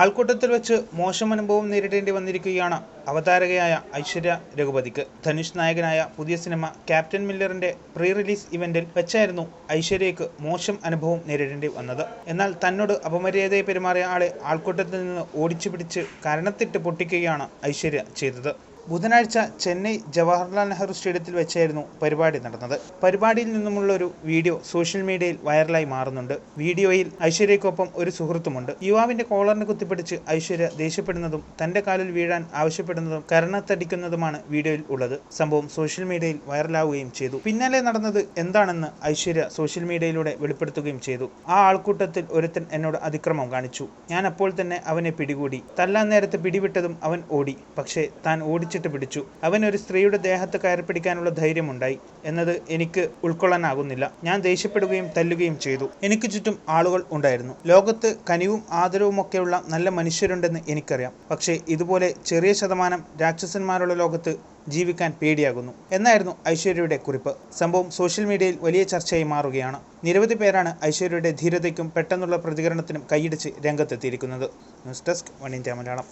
ആൾക്കൂട്ടത്തിൽ വെച്ച് മോശം അനുഭവം നേരിടേണ്ടി വന്നിരിക്കുകയാണ് അവതാരകയായ ഐശ്വര്യ രഘുപതിക്ക്. ധനുഷ് നായകനായ പുതിയ സിനിമ ക്യാപ്റ്റൻ മില്ലറിന്റെ പ്രീ റിലീസ് ഇവന്റിൽ വെച്ചായിരുന്നു ഐശ്വര്യയ്ക്ക് മോശം അനുഭവം നേരിടേണ്ടി വന്നത്. എന്നാൽ തന്നോട് അപമര്യാദയെ പെരുമാറിയ ആളെ ആൾക്കൂട്ടത്തിൽ നിന്ന് ഓടിച്ചു പിടിച്ച് കരണത്തിട്ട് പൊട്ടിക്കുകയാണ് ഐശ്വര്യ ചെയ്തത്. ബുധനാഴ്ച ചെന്നൈ ജവഹർലാൽ നെഹ്റു സ്റ്റേഡിയത്തിൽ വെച്ചായിരുന്നു പരിപാടി നടന്നത്. പരിപാടിയിൽ നിന്നുമുള്ള ഒരു വീഡിയോ സോഷ്യൽ മീഡിയയിൽ വൈറലായി മാറുന്നുണ്ട്. വീഡിയോയിൽ ഐശ്വര്യയ്ക്കൊപ്പം ഒരു സുഹൃത്തുമുണ്ട്. യുവാവിന്റെ കോളറിനെ കുത്തിപ്പിടിച്ച് ഐശ്വര്യ ദേഷ്യപ്പെടുന്നതും തന്റെ കാലിൽ വീഴാൻ ആവശ്യപ്പെടുന്നതും കരണത്തടിക്കുന്നതുമാണ് വീഡിയോയിൽ ഉള്ളത്. സംഭവം സോഷ്യൽ മീഡിയയിൽ വൈറലാവുകയും ചെയ്തു. പിന്നാലെ നടന്നത് എന്താണെന്ന് ഐശ്വര്യ സോഷ്യൽ മീഡിയയിലൂടെ വെളിപ്പെടുത്തുകയും ചെയ്തു. ആ ആൾക്കൂട്ടത്തിൽ ഒരുത്തൻ എന്നോട് അതിക്രമം കാണിച്ചു. ഞാൻ അപ്പോൾ തന്നെ അവനെ പിടികൂടി. തല്ലാൻ നേരത്തെ പിടിവിട്ടതും അവൻ ഓടി. പക്ഷേ താൻ ഓടിച്ചിട്ട് പിടിച്ചു. അവൻ ഒരു സ്ത്രീയുടെ ദേഹത്ത് കയറി പിടിക്കാനുള്ള ധൈര്യമുണ്ടായി. എന്നത് എനിക്ക് ഉൾക്കൊള്ളാനാകുന്നില്ല. ഞാൻ ദേഷ്യപ്പെടുകയും തല്ലുകയും ചെയ്തു. എനിക്ക് ചുറ്റും ആളുകൾ ഉണ്ടായിരുന്നു. ലോകത്ത് കനിവും ആദരവും ഒക്കെയുള്ള നല്ല മനുഷ്യരുണ്ടെന്ന് എനിക്കറിയാം. പക്ഷേ ഇതുപോലെ ചെറിയ ശതമാനം രാക്ഷസന്മാരുള്ള ലോകത്ത് ജീവിക്കാൻ പേടിയാകുന്നു. എന്നായിരുന്നു ഐശ്വര്യയുടെ കുറിപ്പ്. സംഭവം സോഷ്യൽ മീഡിയയിൽ വലിയ ചർച്ചയായി മാറുകയാണ്. നിരവധി പേരാണ് ഐശ്വര്യയുടെ ധീരതയ്ക്കും പെട്ടെന്നുള്ള പ്രതികരണത്തിനും കൈയിടിച്ച് രംഗത്തെത്തിയിരിക്കുന്നത്. News desk one India Malayalam.